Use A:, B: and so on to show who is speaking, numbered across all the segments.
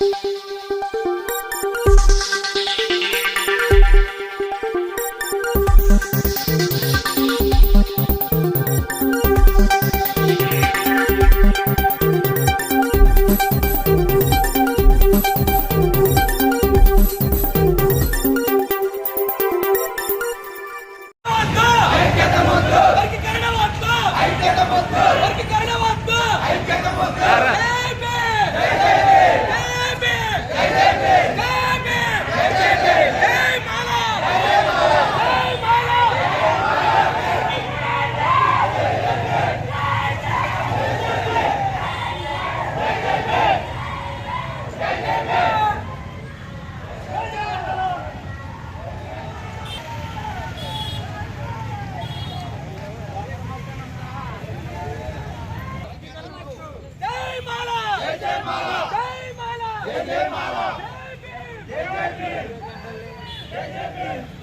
A: thank you జై జై మాలా జై జై జై జై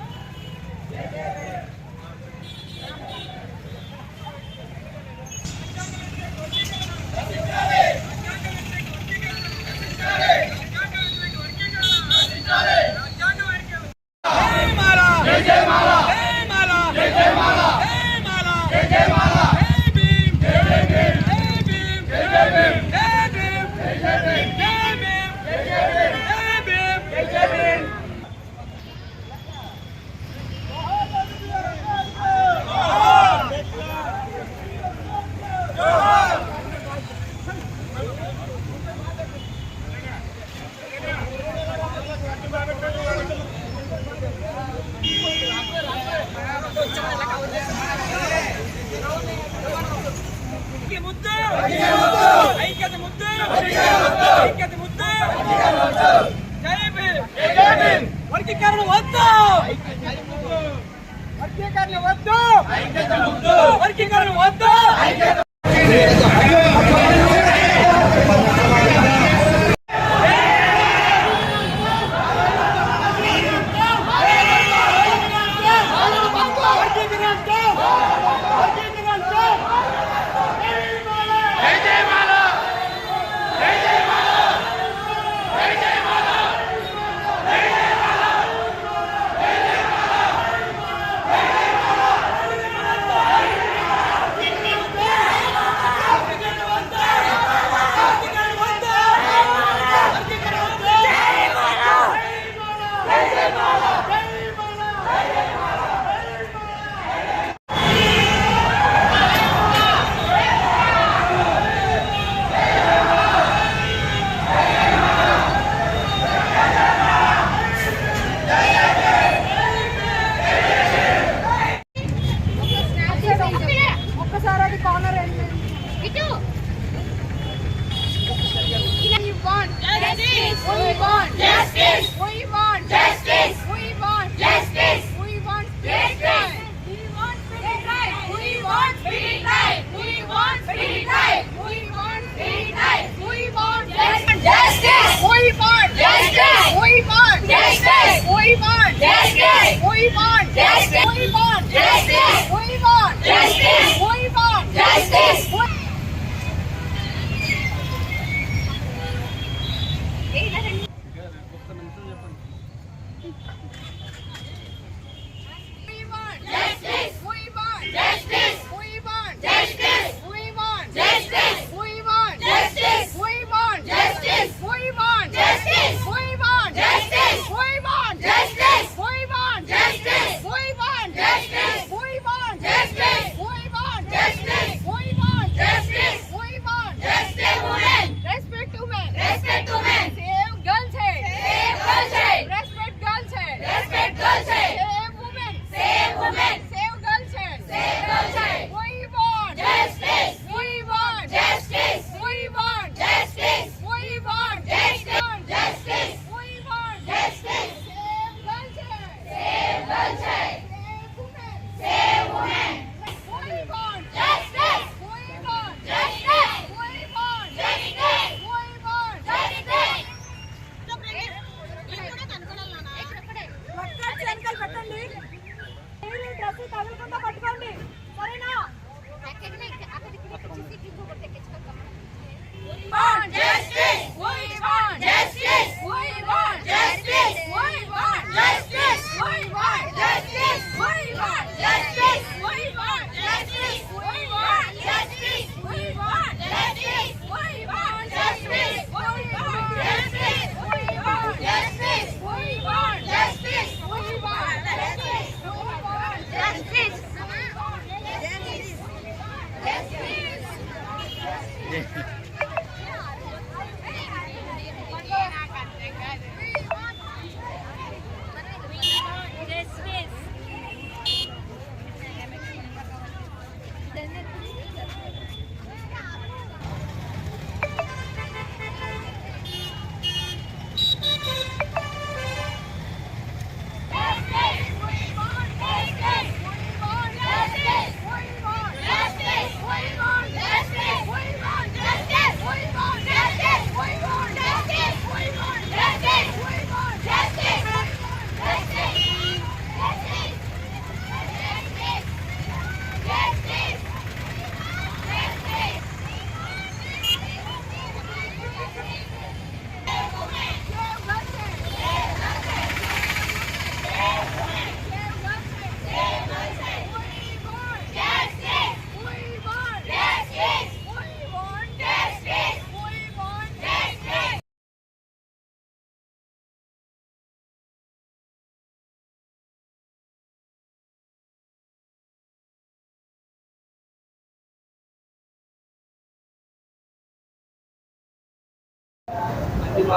B: வழக்கினர் want. We want. We want. We want. We want justice.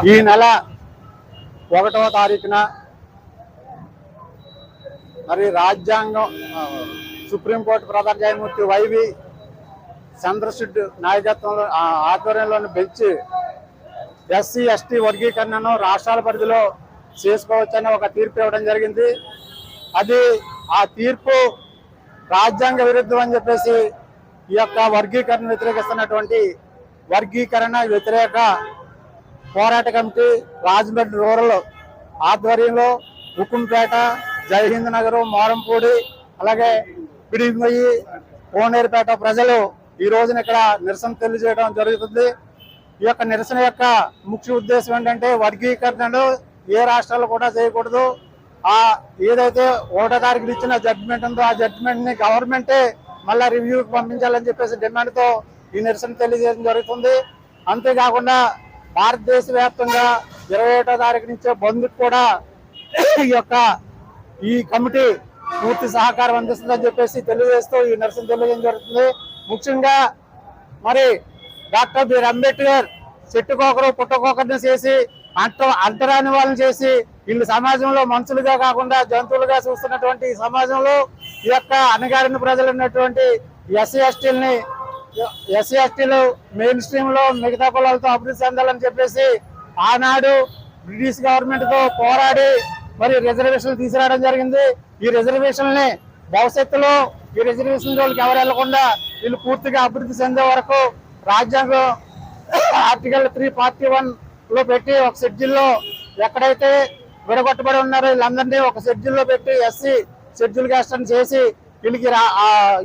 C: ఈ నెల ఒకటవ తారీఖున మరి రాజ్యాంగం సుప్రీంకోర్టు ప్రధాన న్యాయమూర్తి వైవి చంద్రశుడ్ నాయకత్వంలో ఆ, ఆధ్వర్యంలోని బెంచ్ ఎస్సీ ఎస్టీ వర్గీకరణను రాష్ట్రాల పరిధిలో చేసుకోవచ్చని ఒక తీర్పు ఇవ్వడం జరిగింది. అది ఆ తీర్పు రాజ్యాంగ విరుద్ధం అని చెప్పేసి ఈ యొక్క వర్గీకరణ వ్యతిరేకిస్తున్నటువంటి వర్గీకరణ వ్యతిరేక పోరాట కమిటీ రాజమండ్రి రూరల్ ఆధ్వర్యంలో ఉక్కుంపేట జయహింద్ నగరం మోరంపూడి అలాగే పిడిమయ్యి కోనేరుపేట ప్రజలు ఈ రోజున ఇక్కడ నిరసన తెలియజేయడం జరుగుతుంది. ఈ యొక్క నిరసన యొక్క ముఖ్య ఉద్దేశం ఏంటంటే వర్గీకరణను ఏ రాష్ట్రాలు కూడా చేయకూడదు. ఆ ఏదైతే ఒకటో ఇచ్చిన జడ్జిమెంట్ ఉందో ఆ జడ్జిమెంట్ని గవర్నమెంటే మళ్ళీ రివ్యూకి పంపించాలని చెప్పేసి డిమాండ్తో ఈ నిరసన తెలియజేయడం జరుగుతుంది. అంతేకాకుండా భారతదేశ వ్యాప్తంగా ఇరవై ఒకటో తారీఖు నుంచే బంద్ కూడా ఈ యొక్క ఈ కమిటీ పూర్తి సహకారం అందిస్తుందని చెప్పేసి తెలియజేస్తూ ఈ నిరసన తెలియజేయడం జరుగుతుంది. ముఖ్యంగా మరి డాక్టర్ బిఆర్ అంబేద్కర్ చెట్టుకోకరు పుట్టకోకరిని చేసి అంట అంటరాని వాళ్ళని చేసి వీళ్ళు సమాజంలో మనుషులుగా కాకుండా జంతువులుగా చూస్తున్నటువంటి సమాజంలో ఈ యొక్క అణగారిన ప్రజలు ఉన్నటువంటి ఎస్సీ ఎస్టీలని ఎస్సీ ఎస్టీలు మెయిన్ స్ట్రీమ్లో మిగతా కులాలతో అభివృద్ధి చెందాలని చెప్పేసి ఆనాడు బ్రిటిష్ గవర్నమెంట్తో పోరాడి మరి రిజర్వేషన్లు తీసుకురావడం జరిగింది. ఈ రిజర్వేషన్ని భవిష్యత్తులో ఈ రిజర్వేషన్ వాళ్ళకి ఎవరు వెళ్ళకుండా వీళ్ళు పూర్తిగా అభివృద్ధి చెందే వరకు రాజ్యాంగం ఆర్టికల్ త్రీ ఫార్టీ వన్లో పెట్టి ఒక షెడ్యూల్లో ఎక్కడైతే విడగొట్టబడి ఉన్నారో వీళ్ళందరినీ ఒక షెడ్యూల్లో పెట్టి ఎస్సీ షెడ్యూల్ క్యాస్ట్ అని చేసి వీళ్ళకి రా-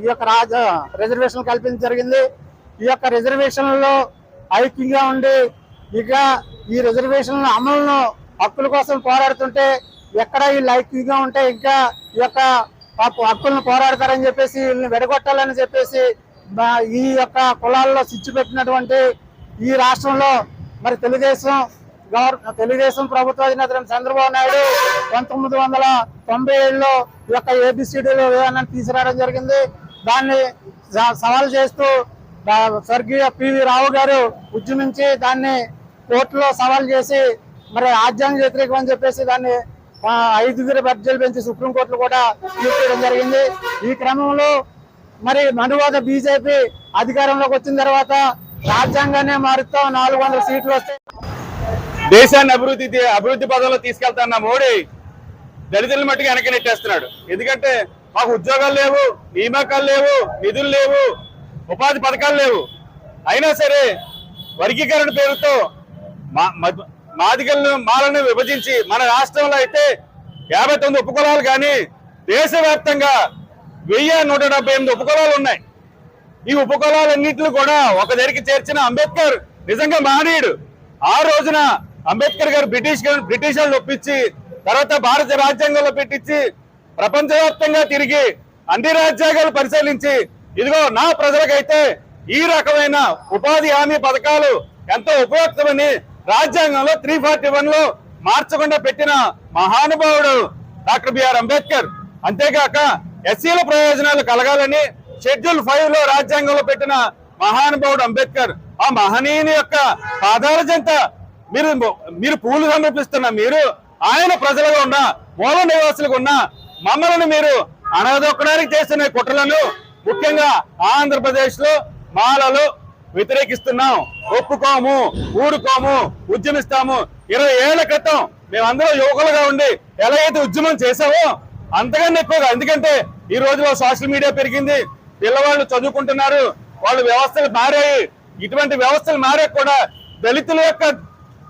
C: ఈ యొక్క రాజ రిజర్వేషన్ కల్పించడం జరిగింది. ఈ యొక్క రిజర్వేషన్లలో ఐక్యంగా ఉండి ఇక ఈ రిజర్వేషన్ అమలును హక్కుల కోసం పోరాడుతుంటే ఎక్కడ వీళ్ళు ఐక్యంగా ఉంటే ఇంకా ఈ యొక్క హక్కులను పోరాడతారని చెప్పేసి వీళ్ళని విడగొట్టాలని చెప్పేసి మా- ఈ యొక్క కులాల్లో సిచ్చు పెట్టినటువంటి ఈ రాష్ట్రంలో మరి తెలుగుదేశం తెలుగుదేశం ప్రభుత్వ అధినేత చంద్రబాబు నాయుడు పంతొమ్మిది వందల తొంభై ఏడులో ఈ యొక్క ఏబిసిడీలో విధానాన్ని తీసుకురావడం జరిగింది. దాన్ని సవాల్ చేస్తూ స్వర్గీయ పివి రావు గారు ఉద్యమించి దాన్ని కోర్టులో సవాల్ చేసి మరి రాజ్యాంగ వ్యతిరేకం అని చెప్పేసి దాన్ని ఐదుగురి ఐదుగురు బడ్జెట్ పెంచి సుప్రీంకోర్టులో కూడా తీసుకోవడం జరిగింది. ఈ క్రమంలో మరి మనువాద బీజేపీ అధికారంలోకి వచ్చిన తర్వాత రాజ్యాంగానే మారుస్తాం. నాలుగు వందల సీట్లు వస్తాయి
D: దేశాన్ని అభివృద్ధి అభివృద్ధి పదంలో తీసుకెళ్తాన్న మోడీ దళితుల మట్టుకు వెనక్కి నెట్టేస్తున్నాడు ఎందుకంటే మాకు ఉద్యోగాలు లేవు నియామకాలు లేవు నిధులు లేవు ఉపాధి పథకాలు లేవు. అయినా సరే వర్గీకరణ పేరుతో మా మద్- మాదిగలను మాలను విభజించి మన రాష్ట్రంలో అయితే యాభై తొమ్మిది ఉపకులాలు కానీ దేశవ్యాప్తంగా వెయ్యి నూట డెబ్బై ఎనిమిది ఉపకులాలు ఉన్నాయి. ఈ ఉపకులాలన్నింటిని కూడా ఒక దగ్గరికి చేర్చిన అంబేద్కర్ నిజంగా మహనీయుడు. ఆ రోజున అంబేద్కర్ గారు బ్రిటిష్ గారు- బ్రిటిష్ ఒప్పించి తర్వాత భారత రాజ్యాంగంలో పెట్టించి ప్రపంచవ్యాప్తంగా తిరిగి అన్ని రాజ్యాంగాలు పరిశీలించి ఇదిగో నా ప్రజలకైతే ఈ రకమైన ఉపాధి హామీ పథకాలు ఎంతో ఉపయుక్తమని రాజ్యాంగంలో త్రీ ఫార్టీ వన్లో మార్చకుండా పెట్టిన మహానుభావుడు డాక్టర్ బిఆర్ అంబేద్కర్. అంతేగాక ఎస్సీల ప్రయోజనాలు కలగాలని షెడ్యూల్ ఫైవ్లో రాజ్యాంగంలో పెట్టిన మహానుభావుడు అంబేద్కర్. ఆ మహనీయుని యొక్క పాదాల జంత మీరు మీరు పూలు సమర్పిస్తున్న మీరు ఆయన ప్రజలుగా ఉన్న మూల నివాసులుగా ఉన్న మమ్మల్ని మీరు అనదొక్కడానికి చేస్తున్న కుట్రలను ముఖ్యంగా ఆంధ్రప్రదేశ్లో మాలలు వ్యతిరేకిస్తున్నాం. ఒప్పుకోము ఊరుకోము ఉద్యమిస్తాము. ఇరవై ఏళ్ళ క్రితం మేమందరం యువకులుగా ఉండి ఎలా అయితే ఉద్యమం చేసామో అంతకన్నా ఎక్కువగా ఎందుకంటే ఈ రోజులో సోషల్ మీడియా పెరిగింది పిల్లవాళ్ళు చదువుకుంటున్నారు వాళ్ళు వ్యవస్థలు మారాయి. ఇటువంటి వ్యవస్థలు మారే కూడా దళితుల యొక్క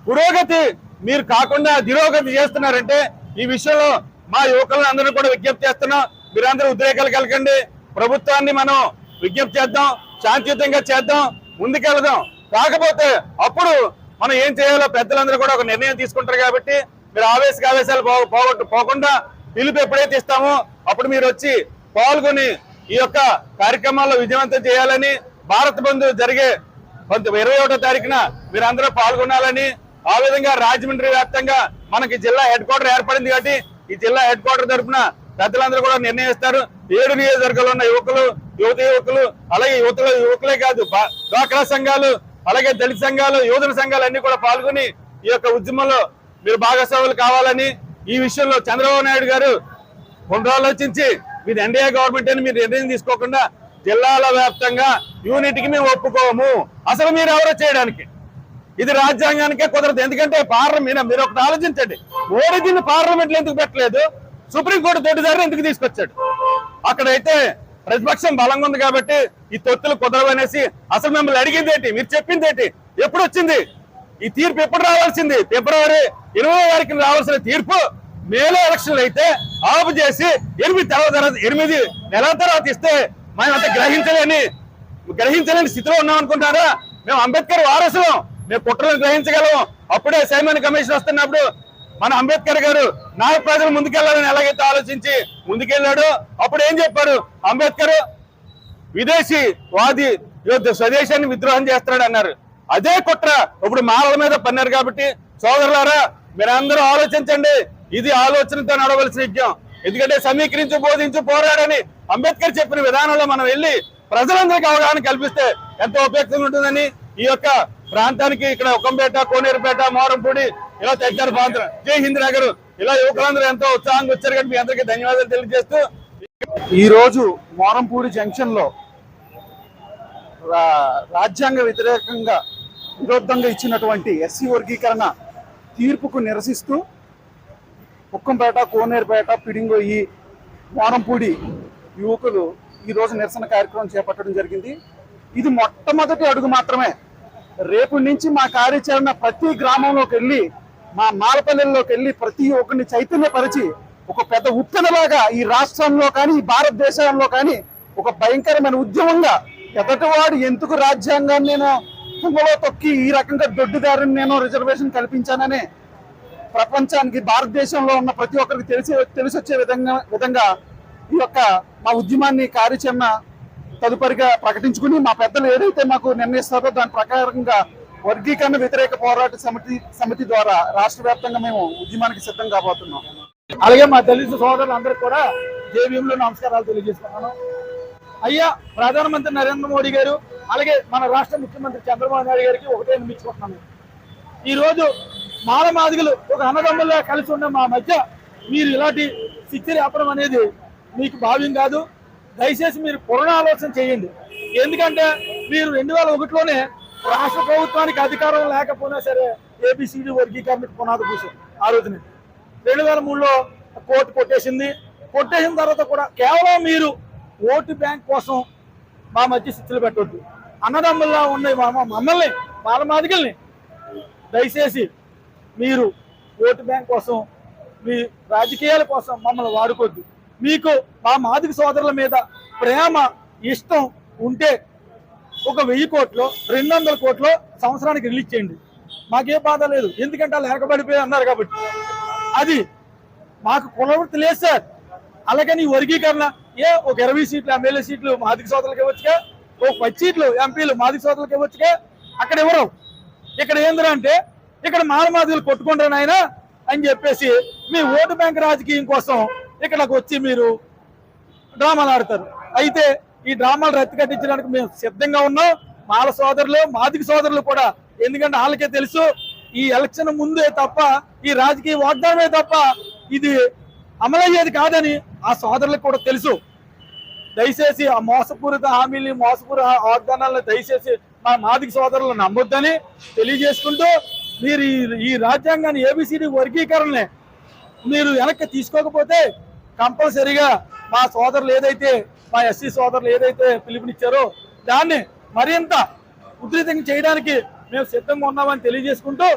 D: పురోగతి మీరు కాకుండా దిరోగతి చేస్తున్నారంటే ఈ విషయంలో మా యువకులను అందరూ కూడా విజ్ఞప్తి చేస్తున్నాం. మీరందరూ ఉద్రేకాలు కలగండి. ప్రభుత్వాన్ని మనం విజ్ఞప్తి చేద్దాం. శాంతియుతంగా చేద్దాం. ముందుకెళ్దాం. కాకపోతే అప్పుడు మనం ఏం చేయాలో పెద్దలందరూ కూడా ఒక నిర్ణయం తీసుకుంటారు కాబట్టి మీరు ఆవేశ ఆవేశాలు పోగొట్టు పోకుండా పిలుపు ఎప్పుడైతే ఇస్తామో అప్పుడు మీరు వచ్చి పాల్గొని ఈ యొక్క కార్యక్రమాల్లో విజయవంతం చేయాలని భారత్ బంధు జరిగే ఇరవై ఒకటో తారీఖున మీరందరూ పాల్గొనాలని ఆ విధంగా రాజమండ్రి వ్యాప్తంగా మనకి జిల్లా హెడ్ క్వార్టర్ ఏర్పడింది కాబట్టి ఈ జిల్లా హెడ్ క్వార్టర్ తరఫున పెద్దలందరూ కూడా నిర్ణయిస్తారు. ఏడు నియోజకవర్గాల్లో ఉన్న యువకులు యువత యువకులు అలాగే యువతలు యువకులే కాదు డ్వాక్రా సంఘాలు అలాగే దళిత సంఘాలు యువజన సంఘాలు అన్ని కూడా పాల్గొని ఈ యొక్క ఉద్యమంలో మీరు భాగస్వాములు కావాలని ఈ విషయంలో చంద్రబాబు నాయుడు గారు పునరాలోచించి మీరు ఎన్డీఏ గవర్నమెంట్ అని మీరు నిర్ణయం తీసుకోకుండా జిల్లాల వ్యాప్తంగా యూనిట్కి మేము ఒప్పుకోము. అసలు మీరు ఎవరో చేయడానికి? ఇది రాజ్యాంగానికే కుదరదు. ఎందుకంటే పార్లమెంట్ మీరు ఒకటి ఆలోచించండి. మోడీ దీన్ని పార్లమెంట్ ఎందుకు పెట్టలేదు? సుప్రీంకోర్టు తోటిదారు ఎందుకు తీసుకొచ్చాడు? అక్కడైతే ప్రతిపక్షం బలంగా ఉంది కాబట్టి ఈ తొత్తులు కుదరవనేసి అసలు మిమ్మల్ని అడిగింది ఏంటి? మీరు చెప్పింది ఏంటి? ఎప్పుడు వచ్చింది? ఈ తీర్పు ఎప్పుడు రావాల్సింది? ఫిబ్రవరి ఇరవై తారీఖున రావాల్సిన తీర్పు మేలో ఎలక్షన్లు అయితే ఆపు చేసి ఎనిమిది తర్వాత ఎనిమిది నెలల తర్వాత ఇస్తే మనం అంత గ్రహించలేని గ్రహించలేని స్థితిలో ఉన్నాం అనుకుంటారా మేము అంబేద్కర్ వారసులం. మేము కుట్రలు గ్రహించగలం అప్పుడే సైమన్ కమిషన్ వస్తున్నప్పుడు మన అంబేద్కర్ గారు నా ప్రజలు ముందుకెళ్ళాలని ఎలాగైతే ఆలోచించి ముందుకెళ్ళాడు అప్పుడు ఏం చెప్పారు? అంబేద్కర్ విదేశీ వాది యుద్ధ స్వదేశాన్ని విద్రోహం చేస్తాడు అన్నారు అదే కుట్ర ఇప్పుడు మాలల మీద పన్నారు కాబట్టి సోదరులారా మీరందరూ ఆలోచించండి. ఇది ఆలోచనతో నడవలసిన యజ్ఞం ఎందుకంటే సమీకరించి బోధించు పోరాడని అంబేద్కర్ చెప్పిన విధానంలో మనం వెళ్ళి ప్రజలందరికీ అవగాహన కల్పిస్తే ఎంతో ఉపయోగంగా ఉంటుందని ఈ యొక్క ప్రాంతానికి ఇక్కడ ఒకంపేట కోనేరుపేట మోరంపూడి ఇలా తెచ్చారు ప్రాంతం జై హింద్ నగర్ ఇలా యువకులందరూ ఎంతో ఉత్సాహంగా వచ్చారు కాబట్టి మీ అందరికీ ధన్యవాదాలు తెలియజేస్తూ
E: ఈ రోజు మోరంపూడి జంక్షన్లో రా- రాజ్యాంగ వ్యతిరేకంగా విరుద్ధంగా ఇచ్చినటువంటి ఎస్సీ వర్గీకరణ తీర్పుకు నిరసిస్తూ కుక్కంపేట కోనేరుపేట పిడింగోయి మోరంపూడి యువకులు ఈ రోజు నిరసన కార్యక్రమం చేపట్టడం జరిగింది. ఇది మొట్టమొదటి అడుగు మాత్రమే రేపు నుంచి మా కార్యాచరణ ప్రతి గ్రామంలోకి వెళ్ళి మా మారపల్లెల్లోకి వెళ్ళి ప్రతి ఒక్కరిని చైతన్యపరిచి ఒక పెద్ద ఉప్పెనలాగా ఈ రాష్ట్రంలో కానీ ఈ భారతదేశంలో కానీ ఒక భయంకరమైన ఉద్యమంగా ఎదటివాడు ఎందుకు రాజ్యాంగాన్ని నేను తుంగలో తొక్కి ఈ రకంగా దొడ్డిదారిని నేను రిజర్వేషన్ కల్పించానని ప్రపంచానికి భారతదేశంలో ఉన్న ప్రతి ఒక్కరికి తెలిసి తెలిసి వచ్చే విధంగా విధంగా ఈ యొక్క మా ఉద్యమాన్ని కార్యాచరణ తదుపరిగా ప్రకటించుకుని మా పెద్దలు ఏదైతే మాకు నిర్ణయిస్తారో దాని ప్రకారంగా వర్గీకరణ వ్యతిరేక పోరాట సమితి సమితి ద్వారా రాష్ట్ర వ్యాప్తంగా మేము ఉద్యమానికి సిద్ధం కాబోతున్నాం.
B: అలాగే మా దళిత సోదరులందరికీ కూడా జేబీఎంలో నమస్కారాలు తెలియజేస్తున్నాను. అయ్యా ప్రధానమంత్రి నరేంద్ర మోడీ గారు అలాగే మన రాష్ట్ర ముఖ్యమంత్రి చంద్రబాబు నాయుడు గారికి ఒకటే నిర్మించుకుంటున్నాను ఈ రోజు మాల మాదిగలు ఒక అన్నదమ్ముల్లో కలిసి ఉన్న మా మధ్య మీరు ఇలాంటి శిక్ష వ్యాపారం అనేది మీకు భావ్యం కాదు. దయచేసి మీరు పునరాలోచన చేయండి. ఎందుకంటే మీరు రెండు వేల ఒకటిలోనే రాష్ట్ర ప్రభుత్వానికి అధికారం లేకపోయినా సరే ఏబిసిడి వర్గీకరణ పునాది కూర్చొని ఆ రోజునే. రెండు వేల మూడులో కోర్టు కొట్టేసింది. కొట్టేసిన తర్వాత కూడా కేవలం మీరు ఓటు బ్యాంక్ కోసం మా మధ్య శిక్షలు పెట్టొద్దు. అన్నదమ్ముల్లా ఉన్నాయి మా- మమ్మల్ని వాళ్ళ మాదిగల్ని దయచేసి మీరు ఓటు బ్యాంక్ కోసం మీ రాజకీయాల కోసం మమ్మల్ని వాడుకోద్దు. మీకు మా మాదిక సోదరుల మీద ప్రేమ ఇష్టం ఉంటే ఒక వెయ్యి కోట్లు రెండు వందల కోట్లు సంవత్సరానికి రిలీజ్ చేయండి. మాకే బాధ లేదు. ఎందుకంటే వాళ్ళు వెనకబడిపోయి అన్నారు కాబట్టి. అది మాకు కులవృత్తి లేదు సార్. అలాగని వర్గీకరణ ఏ ఒక ఇరవై సీట్లు ఎమ్మెల్యే సీట్లు మాదిక సోదరులకు ఇవ్వచ్చుగా? ఒక పది సీట్లు ఎంపీలు మాదిక సోదరులకు ఇవ్వచ్చుగా? అక్కడ ఇవ్వరు ఇక్కడ ఏందిరా అంటే ఇక్కడ మానమాదిలు కొట్టుకుంటారు ఆయన అని చెప్పేసి మీ ఓటు బ్యాంక్ రాజకీయం కోసం ఇక్కడికి వచ్చి మీరు డ్రామాలు ఆడతారు. అయితే ఈ డ్రామాలు రద్దు కట్టించడానికి మేము సిద్ధంగా ఉన్నాం. మాల సోదరులు మాదిక సోదరులు కూడా. ఎందుకంటే వాళ్ళకే తెలుసు ఈ ఎలక్షన్ ముందే తప్ప ఈ రాజకీయ వాగ్దానమే తప్ప ఇది అమలయ్యేది కాదని ఆ సోదరులకు కూడా తెలుసు. దయచేసి ఆ మోసపూరిత హామీల్ని మోసపూరిత వాగ్దానాలను దయచేసి మా మాదిక సోదరులు నమ్మొద్దని తెలియజేసుకుంటూ మీరు ఈ- ఈ రాజ్యాంగాన్ని ఏబిసిడి వర్గీకరణని మీరు వెనక్కి తీసుకోకపోతే కంపల్సరీగా మా సోదరులు ఏదైతే మా ఎస్సీ సోదరులు ఏదైతే పిలుపునిచ్చారో దాన్ని మరింత ఉధృతంగా చేయడానికి మేము సిద్ధంగా ఉన్నామని తెలియజేసుకుంటూ